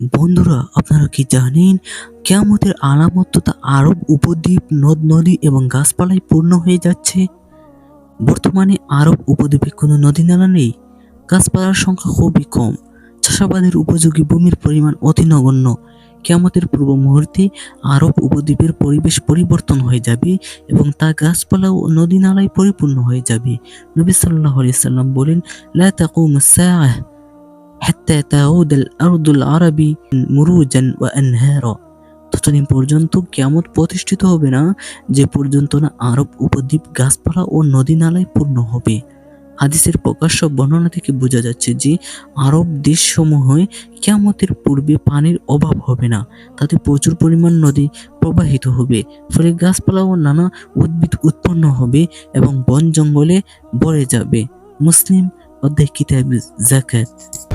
বন্ধুরা, আপনারা কি জানেন, কেয়ামতের আলামত তথা আরব উপদ্বীপ নদ, নদী এবং গাছপালায় পূর্ণ হয়ে যাচ্ছে? বর্তমানে আরব উপদ্বীপে কোনো নদী নালা নেই। গাছপালার সংখ্যা খুবই কম। চাষাবাদের উপযোগী ভূমির পরিমাণ অতি নগণ্য। কেয়ামতের পূর্ব মুহূর্তে আরব উপদ্বীপের পরিবেশ পরিবর্তন হয়ে যাবে এবং তা গাছপালা ও নদী নালায় পরিপূর্ণ হয়ে যাবে। নবী সাল্লাহ সাল্লাম বলেন, লা তাকুমুস হাত্তা তাউদ আরদুল আরবি মুরুজান ওয়া আনহারা ততদিন পর্যন্ত কেমন প্রতিষ্ঠিত হবে না, যে পর্যন্ত না আরব উপদ্বীপ, গাছপালা ও নদী নালায় পূর্ণ হবে। হাদিসের প্রকাশ্য বর্ণনা থেকে বোঝা যাচ্ছে যে, আরব দেশসমূহে কেয়ামতের পূর্বে পানির অভাব হবে না, তাতে প্রচুর পরিমাণ নদী প্রবাহিত হবে, ফলে গাছপালা ও নানা উদ্ভিদ উৎপন্ন হবে এবং বন জঙ্গলে বড়ে যাবে। মুসলিম অধ্যায় কিতাব জাকাত।